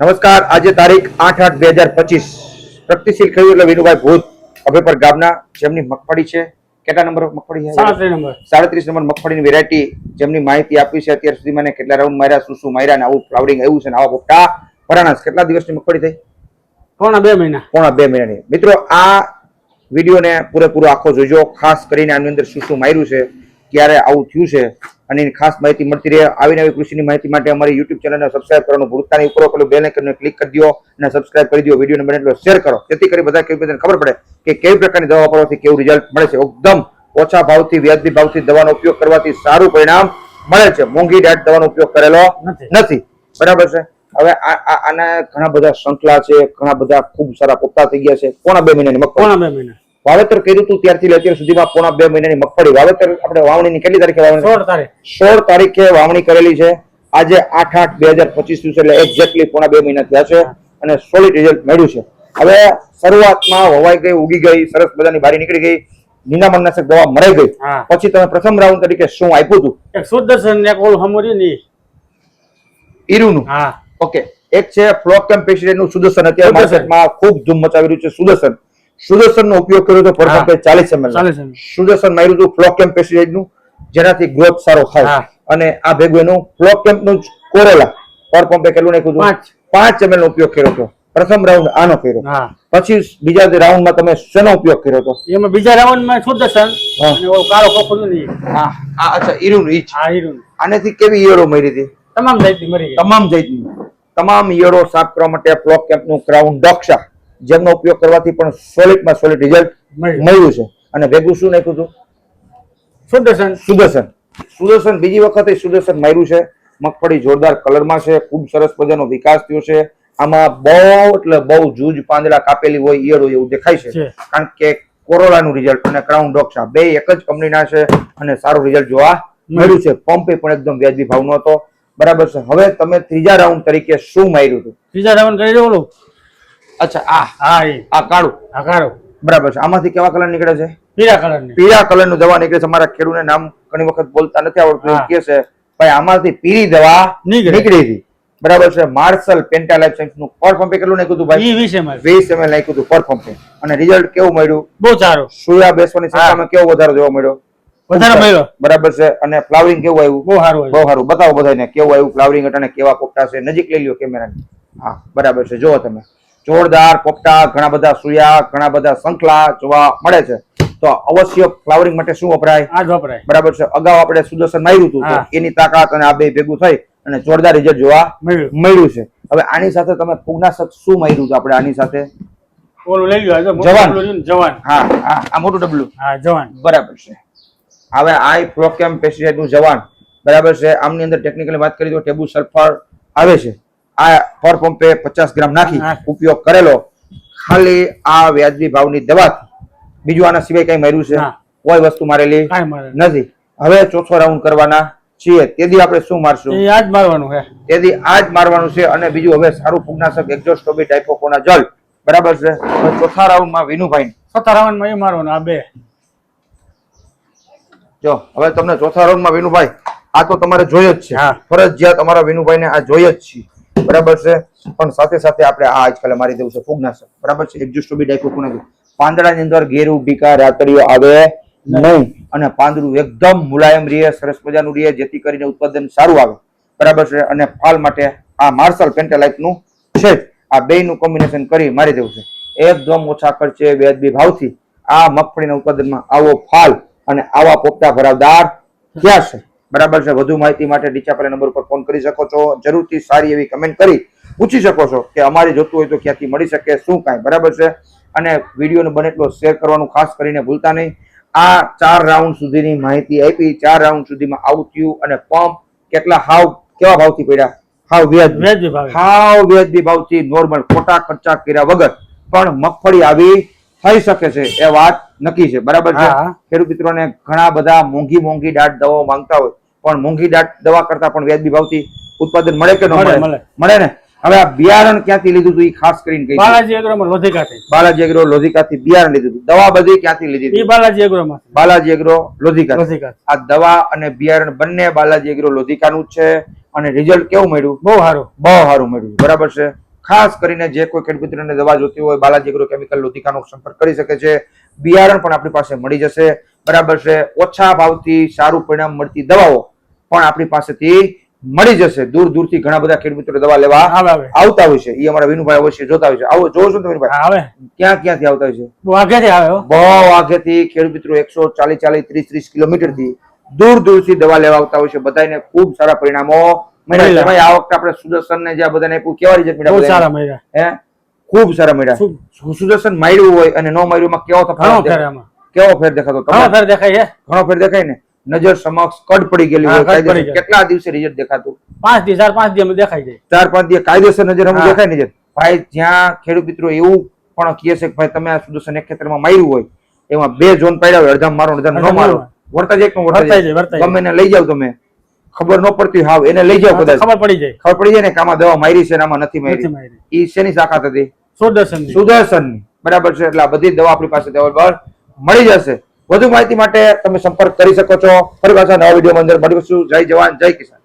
નમસ્કાર આજે તારીખ આઠ આઠ બે હજાર પચીસ. પ્રગતિશીલ ખેડૂત એટલે વિનુભાઈ ભૂત અભયપર ગામના જેમની મગફળી છે. કેટલા નંબર મગફળી છે? સાડત્રીસ નંબર. મગફળીની વેરાયટી જેમની માહિતી આપી છે અત્યાર સુધી મને કેટલા રાઉન્ડ માર્યા શું શું માર્યા ને આવું ફ્લાવરિંગ આવ્યું છે ને આવા પોપટા. પરાણસ કેટલા દિવસની મગફળી થઈ? પોણા બે મહિના. પોણા બે મહિનાની. મિત્રો આ વિડીયોને પૂરેપૂરો આખો જોજો ખાસ કરીને આની અંદર શું શું માર્યું છે ક્યારે આવું થયું છે અને ખાસ માહિતી મળતી રહે. આવી નવી કૃષિની માહિતી માટે અમારી યુટ્યુબ ચેનલને સબસ્ક્રાઇબ કરવાનું ભૂલતા નહીં. ઉપર પેલું બેલ આઇકનને ક્લિક કરી દો અને સબસ્ક્રાઇબ કરી દો. વિડીયોને બને એટલો શેર કરો. જેથી કરી બધા ખેડૂતોને ખબર પડે કે કેવી પ્રકારની દવા વાપરવાથી કેવું રિઝલ્ટ મળે છે. એકદમ ઓછા ભાવથી વ્યાજબી ભાવથી દવાનો ઉપયોગ કરવાથી સારું પરિણામ મળે છે. મોંઘી ડાટ દવાનો ઉપયોગ કરેલો નથી. બરાબર છે? હવે આના ઘણા બધા શૃંખલા છે ઘણા બધા ખૂબ સારા પોપટા થઈ ગયા છે. પોણા બે મહિનાની મગફળી. પોણા બે મહિના. વાવેતર કર્યું હતું ત્યારથી અત્યાર સુધીમાં પોણા બે મહિનાની મગફળી. વાવેતર આપણે વાવણીની કેટલી તારીખે વાવણી? સોળ તારીખ. સોળ તારીખે વાવણી કરેલી છે. આજે આઠ આઠ બે હજાર પચીસ દિવસ છે એટલે એક્ઝેક્ટલી પોણા બે મહિના થયા છે અને સોલિડ રિઝલ્ટ મળ્યું છે. હવે શરૂઆતમાં વવાઈ ગઈ ઉગી ગઈ સરસ મજાની બારી નીકળી ગઈ. નિંદામણનાશક દવા મરાઈ ગઈ. પછી તમે પ્રથમ રાઉન્ડ તરીકે શું આપ્યું હતું? એક સુદર્શન ને કોલ હમોર્યું ની ઈરુનું? હા. ઓકે એક છે ફ્લોકેમનું સુદર્શન. અત્યારે. માર્કેટમાં ખૂબ ધૂમ મચાવી રહ્યું છે સુદર્શન. સુદર્શનનો ઉપયોગ કર્યો તો પરફેક્ટ ચાલીસ એમએલ 40 ml 40 ml. સુદર્શન માર્યું હતું ફ્લોકેમ પેસ્ટિસાઇડનું જેનાથી ગ્રોથ સારો થાય. અને આ ભેગું એનું ફ્લોકેમ્પનું જ કોરેલા પર પંપે કેટલું નાખ્યું હતું? પાંચ. એમએલ નો ઉપયોગ કર્યો હતો. પ્રથમ રાઉન્ડ આનો કર્યો. પછી બીજા રાઉન્ડમાં તમે શેનો ઉપયોગ કર્યો હતો? એમાં બીજા રાઉન્ડમાં સુદર્શન કાળો ખોખું ની હા. અચ્છા ઈરુનું ઈચ હા હીરું આનેથી કેવી ઈયળો મરી હતી? તમામ જાતની મરી તમામ જાતની. તમામ ઈયળો સાફ કરવા માટે ફ્લોક કેમ્પનું ક્રાઉન ડોક્ષા જેમનો ઉપયોગ કરવાથી પણ સોલિડમાં સોલિડ રિઝલ્ટ મળ્યું. છે. અને ભેગું શું નાખ્યું હતું? સુદર્શન. સુદર્શન. સુદર્શન બીજી વખતે સુદર્શન માર્યું છે. મગફળી જોરદાર કલરમાં છે. ખૂબ સરસ મજાનો વિકાસ થયો છે. આમાં બહુ એટલે બહુ જૂજ પાંદડા કાપેલી હોય ઈયળો એવું દેખાય છે. કારણ કે કોરોલાનું રિઝલ્ટ અને ક્રાઉન ડોક્ષા બે એક જ કંપનીના છે અને સારું રિઝલ્ટ જોવા મળ્યું છે. પંપે પણ એકદમ વ્યાજબી ભાવનો હતો બરાબર છે. હવે તમે ત્રીજા રાઉન્ડ તરીકે શું માર્યું હતું? ત્રીજા રાઉન્ડ કરી રહ્યો અચ્છા આ. હા એ. આ કાળું. આ કાળું. બરાબર છે. આમાંથી કેવા કલર નીકળે છે? પીળા કલર પીળા કલરનું દવા નીકળે છે. અમારા ખેડૂતને નામ ઘણી વખત બોલતા નથી આવડતું. એ છે ભાઈ આમાંથી પીળી દવા નીકળી. હતી. બરાબર છે. માર્શલ પેન્ટાલાઇફ સાયન્સનું પર પંપે કેટલું નાખ્યું હતું ભાઈ? ઈ વિશે માં વીસ ml નાખ્યું હતું પર પંપે અને રિઝલ્ટ કેવું મળ્યું? બહુ સારું. સુયા બેસવાની સંખ્યામાં કેવો વધારો જોવા મળ્યો? વધારે મળ્યો. બરાબર છે. અને ફ્લાવરિંગ કેવું આવ્યું? બહુ સારું બહુ સારું. બતાવો બધાને કેવું આવ્યું ફ્લાવરિંગ અને કેવા પોપટા છે? નજીક લઈ લ્યો કેમેરાની. હા બરાબર છે. જુઓ તમે. જોરદાર પોપટા ઘણા બધા સુયા ઘણા બધા સંખલા જોવા મળે છે. તો અવશ્ય ફ્લાવરિંગ માટે શું વપરાય? આ જ વપરાય. બરાબર છે. અગાઉ આપણે સુદર્શન માર્યું હતું એની તાકાત અને આ બે ભેગું થઈ અને જોરદાર રિઝલ્ટ જોવા મળ્યું. છે. હવે આની સાથે તમે ફૂગનાશક શું માર્યું હતું આપણે આની સાથે? ઓલું લઈ જવાન. જવાન. હા હા આ મોટું ડબલું. હા જવાન. બરાબર છે. હવે આ પેસ્ટિસાઇડનું જવાન. બરાબર છે. આમની અંદર ટેકનિકલી વાત કરી તો ટેબુ સલ્ફર આવે છે. આ પર પંપે પચાસ ગ્રામ નાખી ઉપયોગ કરેલો. ખાલી આ વ્યાજબી ભાવની દવા બીજું આના સિવાય કઈ માર્યું છે? કોઈ વસ્તુ મારેલી નથી. હવે ચોથો રાઉન્ડ કરવાના છીએ. તેથી આપણે શું મારશું? આજ મારવાનું છે. તેથી આજ મારવાનું છે અને બીજું હવે સારું ફૂગનાશક એક્ઝોસ્ટોબી ટાઇપોકોના જલ બરાબર છે? ચોથા ચોથા રાઉન્ડમાં વિનુભાઈ ચોથા રાઉન્ડમાં એ મારવાનું આ બે. જો હવે તમને ચોથા રાઉન્ડમાં વિનુભાઈ આ તો તમારે જોઈએ જ છે. ફરજિયાત અમારા વિનુભાઈને આ જોઈએ જ છે. બરાબર છે? પણ સાથે સાથે આપણે આ આજકાલ મારી દેવું છે ફૂગનાશક. બરાબર છે? એક્ઝોસ્ટોબી ડાયક્લોફોનાક પાંદડાની અંદર ઘેરું બીકા રાતડીઓ આવે નહીં. અને પાંદડું એકદમ મુલાયમ રહે, સરસ મજાનું રહે, જેથી કરીને ઉત્પાદન સારું આવે. બરાબર છે? અને ફાલ માટે આ માર્શલ પેન્ટાલાઇટનું છે આ આ બેયનું કોમ્બિનેશન કરી મારી દેવું છે. એકદમ ઓછા ખર્ચે, વ્યાજબી ભાવથી આ મગફળીના ઉત્પાદનમાં આવો ફાલ અને આવા પોપટા ભરાવદાર ક્યાં છે. બરાબર છે. વધુ માહિતી માટે નીચે નંબર ઉપર ફોન કરી શકો છો. જરૂરથી સારી એવી કમેન્ટ કરી પૂછી શકો છો કે અમારે જોતું હોય તો ક્યાંથી મળી શકે શું કાંઈ. બરાબર છે? અને વિડીયોને બને એટલો શેર કરવાનું ખાસ કરીને ભૂલતા નહીં. આ ચાર રાઉન્ડ સુધીની માહિતી આપી. ચાર રાઉન્ડ સુધીમાં આવું થયું અને પંપ કેટલા હાવ કેવા ભાવથી પડ્યા? હાવ વ્યાજ વ્યાજબી હાવ વ્યાજબી ભાવથી નોર્મલ ખોટા ખર્ચા કર્યા વગર પણ મગફળી આવી થઈ શકે છે એ વાત નક્કી છે. બરાબર છે. ખેડૂત મિત્રોને ઘણા બધા મોંઘી મોંઘી દાટ દવાઓ માંગતા હોય. પણ મોંઘી દવા કરતા પણ વ્યાજબી ભાવથી ઉત્પાદન મળે કે ન મળે, મળે? ને? હવે આ બિયારણ ક્યાંથી લીધું હતું એ ખાસ કરીને કહી બાલાજી એગ્રો લોધિકાથી. બાલાજી એગ્રો લોધિકાથી બિયારણ લીધું હતું દવા બધી ક્યાંથી લીધી હતી બાલાજી એગ્રો બાલાજી એગ્રો લોધિકા આ દવા અને બિયારણ બંને બાલાજી એગ્રો લોધિકાનું છે અને રિઝલ્ટ કેવું મળ્યું? બહુ સારું. બહુ સારું મળ્યું. બરાબર છે? ખાસ કરીને જે કોઈ ખેડૂત દવા જોતી હોય બાલાજી એગ્રો કેમિકલ લોધિકાનો સંપર્ક કરી શકે છે. બિયારણ પણ આપણી પાસે મળી જશે. બરાબર છે. ઓછા ભાવથી સારું પરિણામ મળતી દવાઓ પણ આપણી પાસેથી મળી જશે. દૂર દૂરથી ઘણા બધા ખેડૂત મિત્રો દવા લેવા આવે આવે. આવતા હોય છે. એ અમારા વિનુભાઈ અવશ્ય જોતા હોય છે. આવો જોવો છો વિનુભાઈ? આવે. ક્યાં ક્યાંથી આવતા હોય છે? બહુ આગેથી આવે બહુ આગેથી મિત્રો એકસો ચાલીસ ચાલીસ ત્રીસ ત્રીસ કિલોમીટરથી દૂર દૂરથી દવા લેવા આવતા હોય છે. બધાને ખૂબ સારા પરિણામો મળ્યા ભાઈ આ વખતે આપણે સુદર્શન ને જે બધાને આપ્યું કેવા રિઝલ્ટ મળ્યા સારા મળ્યા. હે? ખૂબ સારા મળ્યા. સુદર્શન માર્યું હોય અને નો માર્યું માં કેવો તફાવત કેવો ફેર દેખાતો ઘણો તમને ફેર દેખાય છે. ઘણો ફેર દેખાય ને? નજર સમક્ષ કડ પડી ગયેલી હોય. કેટલા દિવસે રિઝલ્ટ દેખાતું? પાંચ દિવસ ચાર પાંચ દિવસ દેખાઈ જાય ચાર પાંચ દિવસ કાયદેસર નજર અમે. દેખાય નજર ભાઈ જ્યાં ખેડૂત મિત્રો એવું પણ કહે છે કે ભાઈ તમે આ સુદર્શન એક ખેતરમાં માર્યું હોય એમાં બે ઝોન પાડ્યા હોય અડધામ મારો અડધામ ન મારો. વર્તા જાય કે વર્તા ગમે એને લઈ જાવ તમે. ખબર ન પડતી હાવ એને લઈ જાવ કદાચ. ખબર પડી જાય. ખબર પડી જાય ને કે આમાં દવા મારી છે આમાં નથી મારી. ઈ શેની તાકાત હતી? સુદર્શન સુદર્શન બરાબર છે એટલે આ બધી દવા આપણી પાસે અવેલેબલ મળી જશે. વધુ માહિતી માટે તમે સંપર્ક કરી શકો છો. ફરી પાછા નવા વીડિયો અંદર મળીશું. જય જવાન, જય કિસાન.